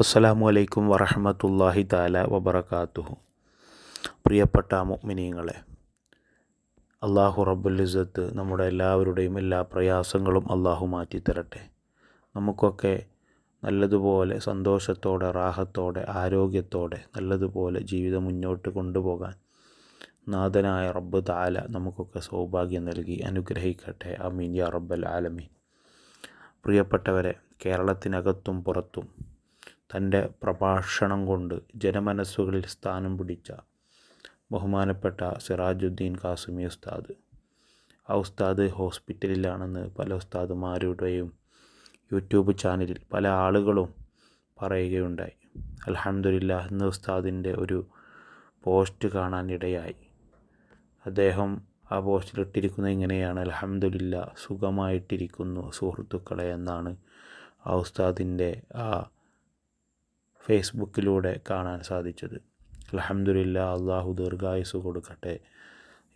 അസ്സലാമു അലൈക്കും വറഹമത്തല്ലാഹി താല വബർക്കാത്തുഹു പ്രിയപ്പെട്ട മുഅ്മിനീങ്ങളെ അള്ളാഹു റബ്ബുൽ നമ്മുടെ എല്ലാവരുടെയും എല്ലാ പ്രയാസങ്ങളും അള്ളാഹു മാറ്റിത്തരട്ടെ നമുക്കൊക്കെ നല്ലതുപോലെ സന്തോഷത്തോടെ റാഹത്തോടെ ആരോഗ്യത്തോടെ നല്ലതുപോലെ ജീവിതം മുന്നോട്ട് കൊണ്ടുപോകാൻ നാഥനായ റബ്ബ് താല നമുക്കൊക്കെ സൗഭാഗ്യം നൽകി അനുഗ്രഹിക്കട്ടെ. അമീൻ യാ റബ്ബൽ ആലമീൻ. പ്രിയപ്പെട്ടവരെ കേരളത്തിനകത്തും പുറത്തും തന്റെ പ്രഭാഷണം കൊണ്ട് ജനമനസ്സുകളിൽ സ്ഥാനം പിടിച്ച ബഹുമാനപ്പെട്ട സിറാജുദ്ദീൻ കാസിമി ഉസ്താദ്. ആ ഉസ്താദ് ഹോസ്പിറ്റലിലാണെന്ന് പല ഉസ്താദുമാരുടെയും യൂട്യൂബ് ചാനലിൽ പല ആളുകളും പറയുകയുണ്ടായി. അലഹമില്ല എന്ന ഉസ്താദിന്റെ ഒരു പോസ്റ്റ് കാണാനിടയായി. അദ്ദേഹം ആ പോസ്റ്റിൽ ഇട്ടിരിക്കുന്നത് ഇങ്ങനെയാണ്. അലഹമില്ല സുഖമായിട്ടിരിക്കുന്നു സുഹൃത്തുക്കളെ എന്നാണ് ആ ഉസ്താദിന്റെ ആ ഫേസ്ബുക്കിലൂടെ കാണാൻ സാധിച്ചത്. അലഹമില്ല അള്ളാഹു ദീർഘായുസ് കൊടുക്കട്ടെ.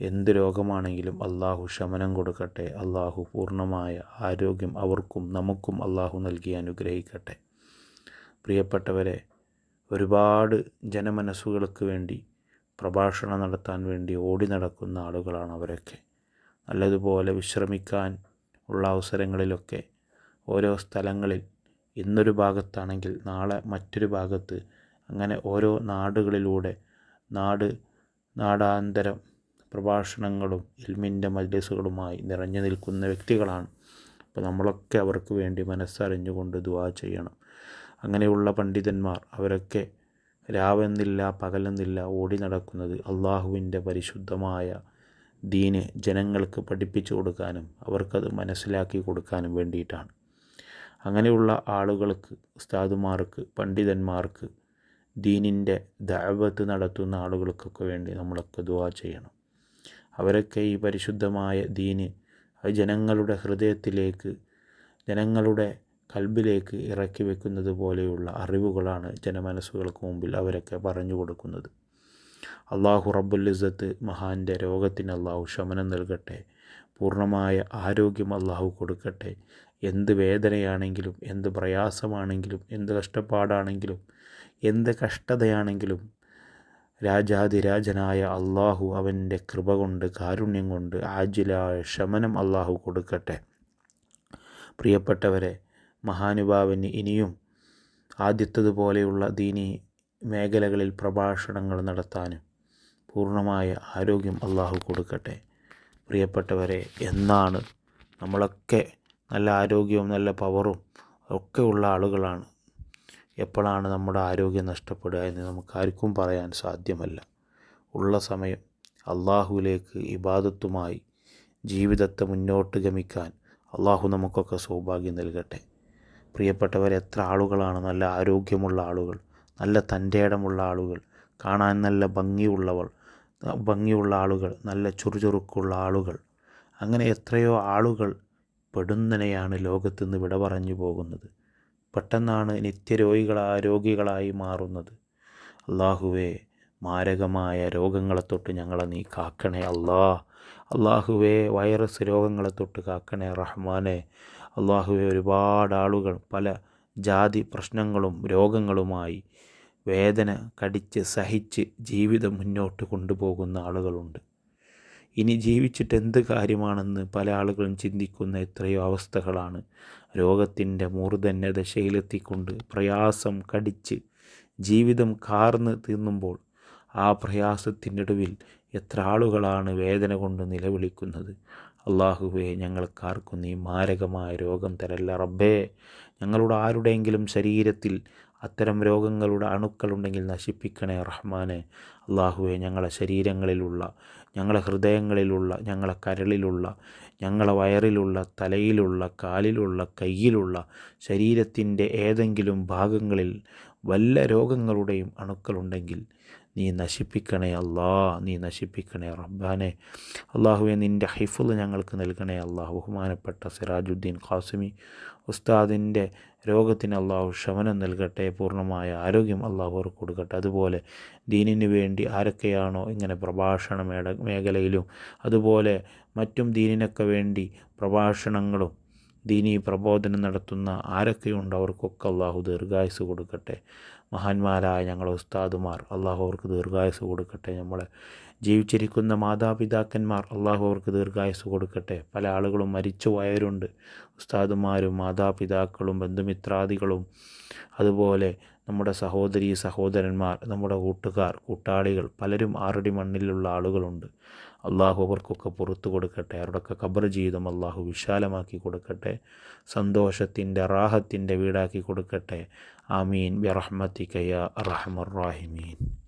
എന്ത് രോഗമാണെങ്കിലും അള്ളാഹു ശമനം കൊടുക്കട്ടെ. അള്ളാഹു പൂർണമായ ആരോഗ്യം അവർക്കും നമുക്കും അള്ളാഹു നൽകി അനുഗ്രഹിക്കട്ടെ. പ്രിയപ്പെട്ടവരെ ഒരുപാട് ജനമനസ്സുകൾക്ക് വേണ്ടി പ്രഭാഷണം നടത്താൻ വേണ്ടി ഓടി നടക്കുന്ന ആളുകളാണ് അവരൊക്കെ. നല്ലതുപോലെ വിശ്രമിക്കാൻ ഉള്ള അവസരങ്ങളിലൊക്കെ ഓരോ സ്ഥലങ്ങളിൽ ഇന്നൊരു ഭാഗത്താണെങ്കിൽ നാളെ മറ്റൊരു ഭാഗത്ത് അങ്ങനെ ഓരോ നാടുകളിലൂടെ നാട് നാടാന്തരം പ്രഭാഷണങ്ങളും ഇൽമിന്റെ മജ്ലിസുകളുമായി നിറഞ്ഞു നിൽക്കുന്ന വ്യക്തികളാണ്. അപ്പോൾ നമ്മളൊക്കെ അവർക്ക് വേണ്ടി മനസ്സറിഞ്ഞുകൊണ്ട് ദുവാ ചെയ്യണം. അങ്ങനെയുള്ള പണ്ഡിതന്മാർ അവരൊക്കെ രാവെന്നില്ല പകലെന്നില്ല ഓടി നടക്കുന്നത് അള്ളാഹുവിന്റെ പരിശുദ്ധമായ ദീന് ജനങ്ങൾക്ക് പഠിപ്പിച്ചു കൊടുക്കാനും അവർക്കത് മനസ്സിലാക്കി കൊടുക്കാനും വേണ്ടിയിട്ടാണ്. അങ്ങനെയുള്ള ആളുകൾക്ക് ഉസ്താദുമാർക്ക് പണ്ഡിതന്മാർക്ക് ദീനിന്റെ ദഅവത്ത് നടത്തുന്ന ആളുകൾക്കൊക്കെ വേണ്ടി നമ്മളൊക്കെ ദുവാ ചെയ്യണം. അവരൊക്കെ ഈ പരിശുദ്ധമായ ദീന് അത് ജനങ്ങളുടെ ഹൃദയത്തിലേക്ക് ജനങ്ങളുടെ കൽബിലേക്ക് ഇറക്കി വെക്കുന്നത് പോലെയുള്ള അറിവുകളാണ് ജനമനസ്സുകൾക്ക് മുമ്പിൽ അവരൊക്കെ പറഞ്ഞു കൊടുക്കുന്നത്. അള്ളാഹു റബ്ബുലിസത്ത് മഹാന്റെ രോഗത്തിന് അള്ളാഹു ശമനം നൽകട്ടെ പൂർണമായ ആരോഗ്യം അള്ളാഹു കൊടുക്കട്ടെ എന്ത് വേദനയാണെങ്കിലും എന്ത് പ്രയാസമാണെങ്കിലും എന്ത് കഷ്ടപ്പാടാണെങ്കിലും എന്ത് കഷ്ടതയാണെങ്കിലും രാജാതിരാജനായ അള്ളാഹു അവന്റെ കൃപ കൊണ്ട് കാരുണ്യം കൊണ്ട് ആജിലായ ശമനം അള്ളാഹു കൊടുക്കട്ടെ. പ്രിയപ്പെട്ടവരെ മഹാനുഭാവന് ഇനിയും ആദ്യത്തതുപോലെയുള്ള ദീനി മേഖലകളിൽ പ്രഭാഷണങ്ങൾ നടത്താനും പൂർണമായ ആരോഗ്യം അള്ളാഹു കൊടുക്കട്ടെ. പ്രിയപ്പെട്ടവരെ എന്നാണ് നമ്മളൊക്കെ നല്ല ആരോഗ്യവും നല്ല പവറും ഒക്കെ ഉള്ള ആളുകളാണ്. എപ്പോഴാണ് നമ്മുടെ ആരോഗ്യം നഷ്ടപ്പെടുക എന്ന് നമുക്കാർക്കും പറയാൻ സാധ്യമല്ല. ഉള്ള സമയം അള്ളാഹുവിലേക്ക് ഇബാദത്തുമായി ജീവിതത്തെ മുന്നോട്ട് ഗമിക്കാൻ അള്ളാഹു നമുക്കൊക്കെ സൗഭാഗ്യം നൽകട്ടെ. പ്രിയപ്പെട്ടവർ എത്ര ആളുകളാണ് നല്ല ആരോഗ്യമുള്ള ആളുകൾ നല്ല തന്റെ ഇടമുള്ള ആളുകൾ കാണാൻ നല്ല ഭംഗിയുള്ളവൾ ഭംഗിയുള്ള ആളുകൾ നല്ല ചുറുചുറുക്കുള്ള ആളുകൾ. അങ്ങനെ എത്രയോ ആളുകൾ പെടുന്നനെയാണ് ലോകത്തു നിന്ന് വിട പറഞ്ഞു പോകുന്നത്. പെട്ടെന്നാണ് നിത്യരോഗികൾ രോഗികളായി മാറുന്നത്. അള്ളാഹുവേ മാരകമായ രോഗങ്ങളെ തൊട്ട് ഞങ്ങളെ നീ കാക്കണേ അല്ലാ. അള്ളാഹുവേ വൈറസ് രോഗങ്ങളെ തൊട്ട് കാക്കണേ റഹ്മാനെ. അള്ളാഹുവെ ഒരുപാട് ആളുകൾ പല ജാതി പ്രശ്നങ്ങളും രോഗങ്ങളുമായി വേദന കടിച്ച് സഹിച്ച് ജീവിതം മുന്നോട്ട് കൊണ്ടുപോകുന്ന ആളുകളുണ്ട്. ഇനി ജീവിച്ചിട്ട് എന്ത് കാര്യമാണെന്ന് പല ആളുകളും ചിന്തിക്കുന്ന എത്രയോ അവസ്ഥകളാണ്. രോഗത്തിന്റെ മൂർധന്യ ദശയിലെത്തിക്കൊണ്ട് പ്രയാസം കടിച്ച് ജീവിതം കാർന്ന് തിന്നുമ്പോൾ ആ പ്രയാസത്തിന്റെ ഒടുവിൽ എത്ര ആളുകളാണ് വേദന കൊണ്ട് നിലവിളിക്കുന്നത്. അള്ളാഹുവെ ഞങ്ങൾക്കാർക്കും നീ മാരകമായ രോഗം തരല്ല റബ്ബേ. ഞങ്ങളുടെ ആരുടെയെങ്കിലും ശരീരത്തിൽ അത്തരം രോഗങ്ങളുടെ അണുക്കളുണ്ടെങ്കിൽ നശിപ്പിക്കണേ റഹ്മാനെ. അള്ളാഹുവെ ഞങ്ങളുടെ ശരീരങ്ങളിലുള്ള ഞങ്ങളെ ഹൃദയങ്ങളിലുള്ള ഞങ്ങളെ കരളിലുള്ള ഞങ്ങളെ വയറിലുള്ള തലയിലുള്ള കാലിലുള്ള കയ്യിലുള്ള ശരീരത്തിന്റെ ഏതെങ്കിലും ഭാഗങ്ങളിൽ വല്ല രോഗങ്ങളുടെയും അണുക്കളുണ്ടെങ്കിൽ നീ നശിപ്പിക്കണേ അല്ലാ നീ നശിപ്പിക്കണേ റബ്ബാനെ. അള്ളാഹുവെ നിന്റെ ഹൈഫുൾ ഞങ്ങൾക്ക് നൽകണേ അള്ളാഹു ബഹുമാനപ്പെട്ട സിറാജുദ്ദീൻ ഖാസിമി ഉസ്താദിന്റെ രോഗത്തിന് അള്ളാഹു ശമനം നൽകട്ടെ പൂർണമായ ആരോഗ്യം അള്ളാഹു അവർക്ക് കൊടുക്കട്ടെ. അതുപോലെ ദീനിന് വേണ്ടി ആരൊക്കെയാണോ ഇങ്ങനെ പ്രഭാഷണ മേട മേഖലയിലും അതുപോലെ മറ്റും ദീനിനൊക്കെ വേണ്ടി പ്രഭാഷണങ്ങളും ദീനീ പ്രബോധനം നടത്തുന്ന ആരൊക്കെയുണ്ട് അവർക്കൊക്കെ അള്ളാഹു ദീർഘായുസ് കൊടുക്കട്ടെ. മഹാന്മാരായ ഞങ്ങളെ ഉസ്താദുമാർ അള്ളാഹു അവർക്ക് ദീർഘായുസ് കൊടുക്കട്ടെ. നമ്മളെ ജീവിച്ചിരിക്കുന്ന മാതാപിതാക്കന്മാർ അള്ളാഹു അവർക്ക് ദീർഘായുസ് കൊടുക്കട്ടെ. പല ആളുകളും മരിച്ചു പോയവരുണ്ട്. ഉസ്താദുമാരും മാതാപിതാക്കളും ബന്ധുമിത്രാദികളും അതുപോലെ നമ്മുടെ സഹോദരി സഹോദരന്മാർ നമ്മുടെ കൂട്ടുകാർ കൂട്ടാളികൾ പലരും ആറടി മണ്ണിലുള്ള ആളുകളുണ്ട്. അള്ളാഹു അവർക്കൊക്കെ പുറത്തു കൊടുക്കട്ടെ. അവരുടെയൊക്കെ ഖബർ ജീവിതം അള്ളാഹു വിശാലമാക്കി കൊടുക്കട്ടെ. സന്തോഷത്തിന്റെ റാഹത്തിന്റെ വീടാക്കി കൊടുക്കട്ടെ. ആമീൻ. ബിറഹ്മത്തിക്കയ റഹ്മർ റാഹിമീൻ.